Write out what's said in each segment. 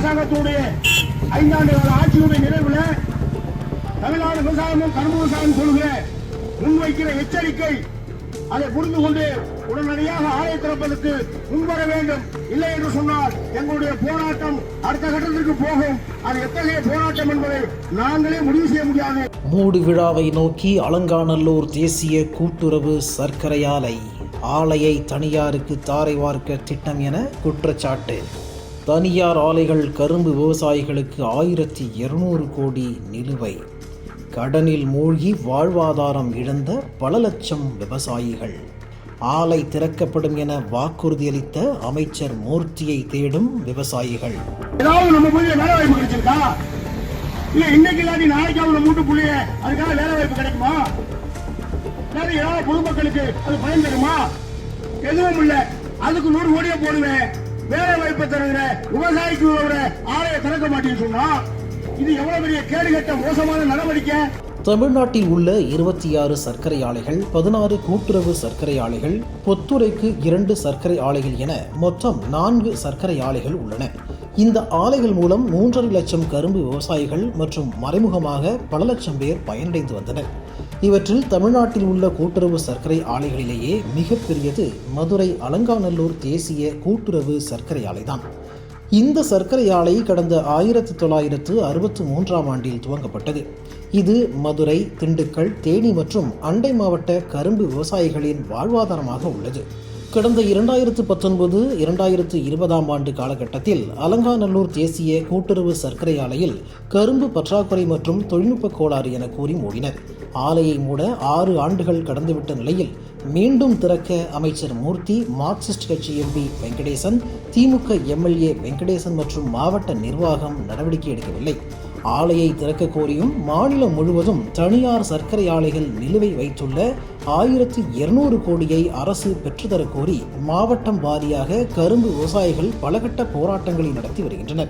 அரசாங்கத்தினுடைய ஐந்தாண்டு கால ஆட்சியுடைய நிறைவில் தமிழ்நாடு விவசாயமும் கரும்பு விவசாயம் கொள்கிற முன்வைக்கிற எச்சரிக்கை அதை புரிந்து கொண்டு உடனடியாக ஆலை திறப்பதற்கு முன்வர வேண்டும். இல்லை என்று சொன்னால் எங்களுடைய போராட்டம் அடுத்த கட்டத்திற்கு போகும். அது எத்தகைய போராட்டம் என்பதை நாங்களே முடிவு செய்ய முடியாது. மூடு விழாவை நோக்கி அலங்காநல்லூர் தேசிய கூட்டுறவு சர்க்கரை ஆலை. ஆலையை தனியாருக்கு தாரை வார்க்க திட்டம் என குற்றச்சாட்டு. தனியார் ஆலைகள் கரும்பு விவசாயிகளுக்கு ஆயிரத்தி இருநூறு கோடி நிலுவை. கடனில் மூழ்கி வாழ்வாதாரம் இழந்த பல லட்சம் விவசாயிகள். ஆலை திறக்கப்படும் என வாக்குறுதியளித்த அமைச்சர் மூர்த்தியை தேடும் விவசாயிகள். ஏதாவது நம்ம போய் வேலை வாய்ப்பு கிடைச்சிருக்கா? இல்ல இன்னைக்கு இல்லாட்டி நாளைக்கு அவங்க மூட்டு புள்ளிய அதுக்காக வேலை வாய்ப்பு கிடைக்குமா? இல்லாட்டி ஏதாவது பொதுமக்களுக்கு அது பயன் தருமா? எதுவும் இல்ல. அதுக்கு நூறு கோடியை போடுவேன். வேலை வாய்ப்பு தருகிற விவசாயிக்கு ஆலையை திறக்க மாட்டேன்னு சொன்னா இது எவ்வளவு பெரிய கேடுகட்ட மோசமான நடவடிக்கை? தமிழ்நாட்டில் உள்ள இருபத்தி ஆறு சர்க்கரை ஆலைகள் பதினாறு கூட்டுறவு சர்க்கரை ஆலைகள் பொத்துறைக்கு இரண்டு சர்க்கரை ஆலைகள் என மொத்தம் நான்கு சர்க்கரை ஆலைகள் உள்ளன. இந்த ஆலைகள் மூலம் மூன்றரை லட்சம் கரும்பு விவசாயிகள் மற்றும் மறைமுகமாக பல லட்சம் பேர் பயனடைந்து வந்தனர். இவற்றில் தமிழ்நாட்டில் உள்ள கூட்டுறவு சர்க்கரை ஆலைகளிலேயே மிகப்பெரியது மதுரை அலங்காநல்லூர் தேசிய கூட்டுறவு சர்க்கரை ஆலைதான். இந்த சர்க்கரை ஆலை கடந்த ஆயிரத்தி தொள்ளாயிரத்து அறுபத்தி மூன்றாம் ஆண்டில் துவங்கப்பட்டது. இது மதுரை திண்டுக்கல் தேனி மற்றும் அண்டை மாவட்ட கரும்பு விவசாயிகளின் வாழ்வாதாரமாக உள்ளது. கடந்த இரண்டாயிரத்து பத்தொன்பது இரண்டாயிரத்து இருபதாம் ஆண்டு காலகட்டத்தில் அலங்காநல்லூர் தேசிய கூட்டுறவு சர்க்கரை ஆலையில் கரும்பு பற்றாக்குறை மற்றும் தொழில்நுட்ப கோளாறு என கூறி மூடினர். ஆலையை மூட ஆறு ஆண்டுகள் கடந்துவிட்ட நிலையில் மீண்டும் திறக்க அமைச்சர் மூர்த்தி மார்க்சிஸ்ட் கட்சி எம்பி வெங்கடேசன் திமுக எம்எல்ஏ வெங்கடேசன் மற்றும் மாவட்ட நிர்வாகம் நடவடிக்கை எடுக்கவில்லை. ஆலையை திறக்க கோரியும் மாநிலம் முழுவதும் தனியார் சர்க்கரை ஆலைகள் நிலுவை வைத்துள்ள ஆயிரத்து இருநூறு கோடியை அரசு பெற்றுத்தரக் கோரி மாவட்டம் வாரியாக கரும்பு விவசாயிகள் பலகட்ட போராட்டங்களை நடத்தி வருகின்றனர்.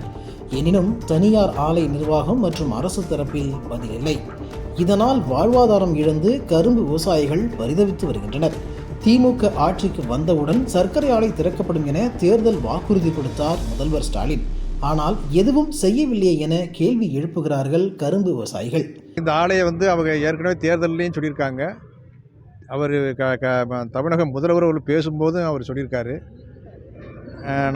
எனினும் தனியார் ஆலை நிர்வாகம் மற்றும் அரசு தரப்பில் பதிலில்லை இதனால் வாழ்வாதாரம் இழந்து கரும்பு விவசாயிகள் பரிதவித்து வருகின்றனர். திமுக ஆட்சிக்கு வந்தவுடன் சர்க்கரை ஆலை திறக்கப்படும் என தேர்தல் வாக்குறுதி கொடுத்தார் முதல்வர் ஸ்டாலின். ஆனால் எதுவும் செய்யவில்லையே என கேள்வி எழுப்புகிறார்கள் கரும்பு விவசாயிகள். இந்த ஆலையை வந்து அவங்க ஏற்கனவே தேர்தல்லையும் சொல்லியிருக்காங்க. அவர் க க தமிழக முதல்வர் அவர் பேசும்போதும் அவர் சொல்லியிருக்காரு.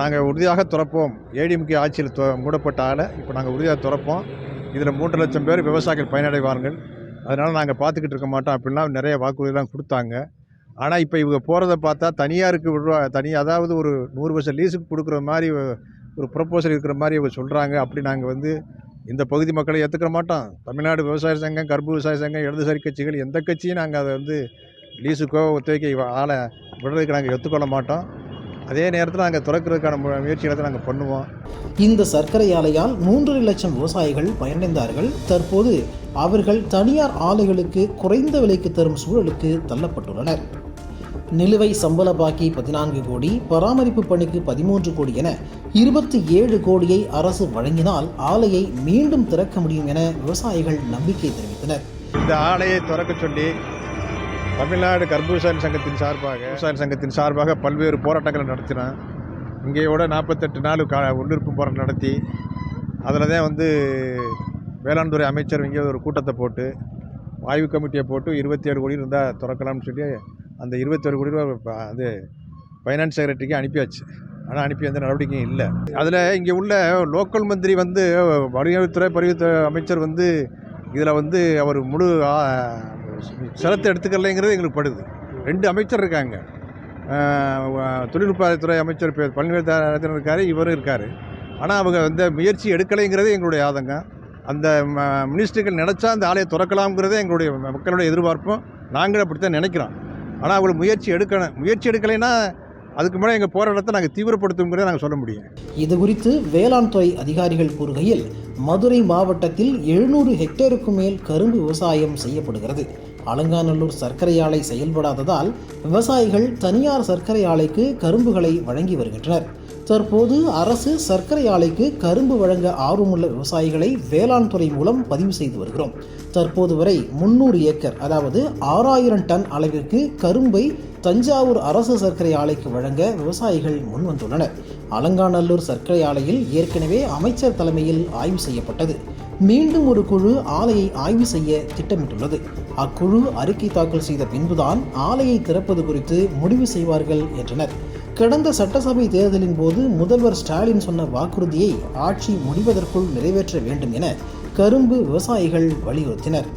நாங்கள் உறுதியாக திறப்போம். ஏடிஎம்கே ஆட்சியில் மூடப்பட்ட ஆலை இப்போ நாங்கள் உறுதியாக திறப்போம். இதில் மூன்று லட்சம் பேர் விவசாயிகள் பயனடைவார்கள். அதனால் நாங்கள் பார்த்துக்கிட்டு இருக்க மாட்டோம் அப்படின்லாம் நிறைய வாக்குறுதிலாம் கொடுத்தாங்க. ஆனால் இப்போ இவங்க போகிறத பார்த்தா தனியாருக்கு விடுவா தனி அதாவது ஒரு நூறு வருஷம் லீஸுக்கு கொடுக்குற மாதிரி ஒரு ப்ரொப்போசல் இருக்கிற மாதிரி இவங்க சொல்கிறாங்க அப்படி நாங்கள் வந்து இந்த பகுதி மக்களை ஏற்றுக்கிற மாட்டோம். தமிழ்நாடு விவசாய சங்கம் கரும்பு விவசாய சங்கம் இடதுசாரி கட்சிகள் எந்த கட்சியும் நாங்கள் அதை வந்து லீஸுக்கோ ஒத்துழைக்க இவ- ஆளை விடுறதுக்கு நாங்கள் ஒத்துக்கொள்ள மாட்டோம். அதே நேரத்தில் நாங்கள் திறக்கிறதுக்கான முயற்சிகளை நாங்கள் பண்ணுவோம். இந்த சர்க்கரை ஆலையால் மூன்றரை லட்சம் விவசாயிகள் பயனடைந்தார்கள். தற்போது அவர்கள் தனியார் ஆலைகளுக்கு குறைந்த விலைக்கு தரும் சூழலுக்கு தள்ளப்பட்டுள்ளனர். நிலுவை சம்பள பாக்கி பதினான்கு கோடி பராமரிப்பு பணிக்கு பதிமூன்று கோடி என இருபத்தி ஏழு கோடியை அரசு வழங்கினால் ஆலையை மீண்டும் திறக்க முடியும் என விவசாயிகள் நம்பிக்கை தெரிவித்தனர். இந்த ஆலையை திறக்க சொல்லி தமிழ்நாடு கரும்பு சங்கத்தின் சார்பாக விவசாய சங்கத்தின் சார்பாக பல்வேறு போராட்டங்களை நடத்தினோம் இங்கேயோட நாற்பத்தெட்டு நாள் கா உள்ளிருப்பு போராட்டம் நடத்தி அதில் தான் வந்து வேளாண் துறை அமைச்சர் இங்கே ஒரு கூட்டத்தை போட்டு ஆய்வு கமிட்டியை போட்டு இருபத்தி ஏழு கோடி இருந்தால் திறக்கலாம்னு சொல்லி அந்த இருபத்தொரு கோடி ரூபா ப- அது ஃபைனான்ஸ் செக்ரட்டரிக்கு அனுப்பியாச்சு. ஆனால் அனுப்பி எந்த நடவடிக்கையும் இல்லை. அதில் இங்கே உள்ள லோக்கல் மந்திரி வந்து வருகைத்துறை பரிவுத்துறை அமைச்சர் வந்து இதில் வந்து அவர் முழு ஆ, சிரத்தை எடுத்துக்கலைங்கிறது எங்களுக்கு படுது. ரெண்டு அமைச்சர் இருக்காங்க. தொழில்நுட்பத்துறை அமைச்சர் பழனிவேல் இருக்கார் இவரும் இருக்கார். ஆனால் அவங்க வந்து முயற்சி எடுக்கலைங்கிறது எங்களுடைய ஆதங்கம். அந்த மினிஸ்டர்கள் நினச்சா அந்த ஆலையை திறக்கலாம்ங்கிறதே எங்களுடைய மக்களுடைய எதிர்பார்ப்பும். நாங்களும் அப்படித்தான் நினைக்கிறோம். ஆனால் அவங்க முயற்சி எடுக்கணும் முயற்சி எடுக்கலைன்னா அதுக்கு மேலே எங்கள் போராட்டத்தை நாங்கள் தீவிரப்படுத்துங்கிறத நாங்கள் சொல்ல முடியும். இது குறித்து வேளாண் துறை அதிகாரிகள் கூறுகையில் மதுரை மாவட்டத்தில் எழுநூறு ஹெக்டேருக்கு மேல் கரும்பு விவசாயம் செய்யப்படுகிறது. அலங்காநல்லூர் சர்க்கரை ஆலை செயல்படாததால் விவசாயிகள் தனியார் சர்க்கரை ஆலைக்கு கரும்புகளை வழங்கி வருகின்றனர். தற்போது அரசு சர்க்கரை ஆலைக்கு கரும்பு வழங்க ஆர்வமுள்ள விவசாயிகளை வேளாண் துறை மூலம் பதிவு செய்து வருகிறோம். தற்போது வரை முன்னூறு ஏக்கர் அதாவது ஆறாயிரம் டன் அளவிற்கு கரும்பை தஞ்சாவூர் அரசு சர்க்கரை ஆலைக்கு வழங்க விவசாயிகள் முன்வந்துள்ளனர். அலங்காநல்லூர் சர்க்கரை ஆலையில் ஏற்கனவே அமைச்சர் தலைமையில் ஆய்வு செய்யப்பட்டது. மீண்டும் ஒரு குழு ஆலையை ஆய்வு செய்ய திட்டமிட்டுள்ளது. அக்குழு அறிக்கை தாக்கல் செய்த பின்புதான் ஆலையை திறப்பது குறித்து முடிவு செய்வார்கள் என்றனர். கடந்த சட்டசபை தேர்தலின் போது முதல்வர் ஸ்டாலின் சொன்ன வாக்குறுதியை ஆட்சி முடிவதற்குள் நிறைவேற்ற வேண்டும் என கரும்பு விவசாயிகள் வலியுறுத்தினர்.